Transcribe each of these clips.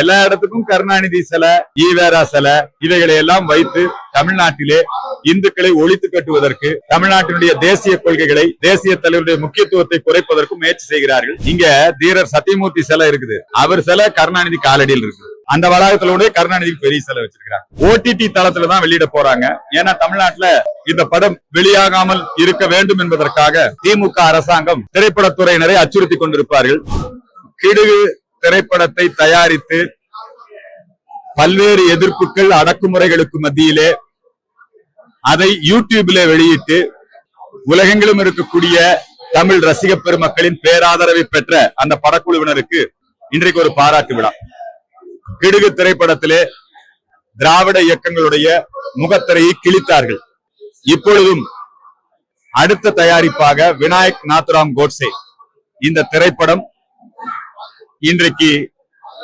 எல்லா இடத்துக்கும் கருணாநிதி சிலை ஈவேரா சிலை இவைகளை எல்லாம் வைத்து தமிழ்நாட்டிலே இந்துக்களை ஒழித்து கட்டுவதற்கு தமிழ்நாட்டினுடைய தேசிய கொள்கைகளை தேசிய தலைவருடைய முக்கியத்துவத்தை குறைப்பதற்கும் முயற்சி செய்கிறார்கள். இங்க தீரர் சத்தியமூர்த்தி சிலை இருக்குது. அவர் சிலை கருணாநிதி காலடியில் இருக்குது. அந்த வளாகத்திலோட கருணாநிதி பெரிய சிலை வச்சிருக்காங்க ஓடிடி தளத்துல தான் வெளியிட போறாங்க. ஏன்னா தமிழ்நாட்டுல இந்த படம் வெளியாகாமல் இருக்க வேண்டும் என்பதற்காக திமுக அரசாங்கம் திரைப்படத்துறையினரை அச்சுறுத்தி கொண்டிருப்பார்கள். கிடுகு திரைப்படத்தை தயாரித்து பல்வேறு எதிர்ப்புகள் அடக்குமுறைகளுக்கு மத்தியிலே அதை யூடியூப்ல வெளியிட்டு உலகெங்கிலும் இருக்கக்கூடிய தமிழ் ரசிக பெருமக்களின் பேராதரவை பெற்ற அந்த படக்குழுவினருக்கு இன்றைக்கு ஒரு பாராட்டு விழா. கிடுகு திரைப்படத்திலே திராவிட இயக்கங்களுடைய முகத்திரையை கிழித்தார்கள். இப்பொழுதும் அடுத்த தயாரிப்பாக விநாயக் நாத்துராம் கோட்சே இந்த திரைப்படம் இன்றைக்கு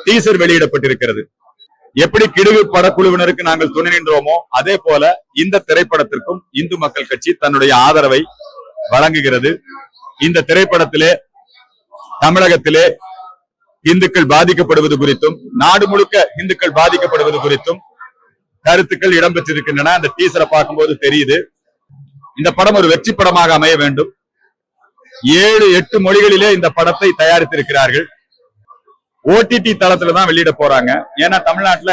டீசர் வெளியிடப்பட்டிருக்கிறது. எப்படி கிடுகு படக்குழுவினருக்கு நாங்கள் துணை நின்றோமோ அதே போல இந்த திரைப்படத்திற்கும் இந்து மக்கள் கட்சி தன்னுடைய ஆதரவை வழங்குகிறது. இந்த திரைப்படத்திலே தமிழகத்திலே இந்துக்கள் பாதிக்கப்படுவது குறித்தும் நாடு முழுக்க இந்துக்கள் பாதிக்கப்படுவது குறித்தும் கருத்துக்கள் இடம்பெற்றிருக்கின்றன. அந்த டீசரை பார்க்கும்போது தெரியுது. இந்த படம் ஒரு வெற்றி படமாக அமைய வேண்டும். ஏழு எட்டு மொழிகளிலே இந்த படத்தை தயாரித்திருக்கிறார்கள். ஓடிடி தளத்துல தான் வெளியிட போறாங்க. ஏன்னா தமிழ்நாட்டுல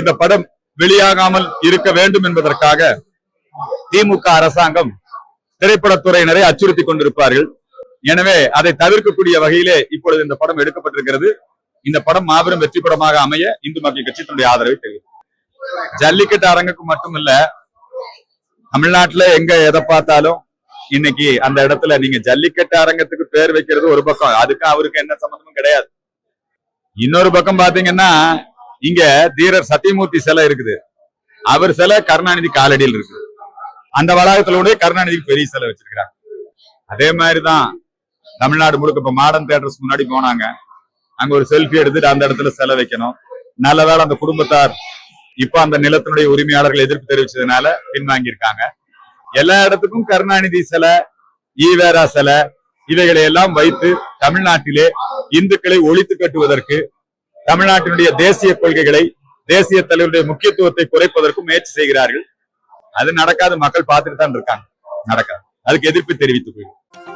இந்த படம் வெளியாகாமல் இருக்க வேண்டும் என்பதற்காக திமுக அரசாங்கம் திரைப்படத்துறையினரை அச்சுறுத்தி கொண்டிருப்பார்கள். எனவே அதை தவிர்க்கக்கூடிய வகையிலே இப்பொழுது இந்த படம் எடுக்கப்பட்டிருக்கிறது. இந்த படம் மாபெரும் வெற்றி படமாக அமைய இந்து மக்கள் கட்சி தன்னுடைய ஆதரவை தெரிவித்து ஜல்லிக்கட்டு அரங்குக்கு மட்டுமல்ல தமிழ்நாட்டுல எங்க எதை பார்த்தாலும் இன்னைக்கு அந்த இடத்துல நீங்க ஜல்லிக்கட்டு அரங்கத்துக்கு பேர் வைக்கிறது ஒரு பக்கம். அதுக்கு அவருக்கு என்ன சம்பந்தமும் கிடையாது. இன்னொரு பக்கம் பாத்தீங்கன்னா இங்க தீரர் சத்தியமூர்த்தி சிலை இருக்குது. அவர் சிலை கருணாநிதி காலடியில் இருக்குது அந்த வளாகத்திலோட கருணாநிதி பெரிய சிலை வச்சிருக்கிறாங்க அதே மாதிரிதான் தமிழ்நாடு முழுக்க இப்ப மாடர்ன் தேட்டர்ஸ் முன்னாடி போனாங்க. அங்க ஒரு செல்ஃபி எடுத்துட்டு அந்த இடத்துல சிலை வைக்கணும். நல்ல வேளை அந்த குடும்பத்தார் இப்ப அந்த நிலத்தினுடைய உரிமையாளர்கள் எதிர்ப்பு தெரிவிச்சதுனால பின்வாங்கி எல்லா இடத்துக்கும் கருணாநிதி சிலை ஈவேரா சிலை இவைகளை எல்லாம் வைத்து தமிழ்நாட்டிலே இந்துக்களை ஒழித்து கட்டுவதற்கு தமிழ்நாட்டினுடைய தேசிய கொள்கைகளை தேசிய தலைவருடைய முக்கியத்துவத்தை குறைப்பதற்கும் முயற்சி செய்கிறார்கள். அது நடக்காத மக்கள் பார்த்துட்டு தான் இருக்காங்க. நடக்காது. அதுக்கு எதிர்ப்பு தெரிவித்து கொள்கிறேன்.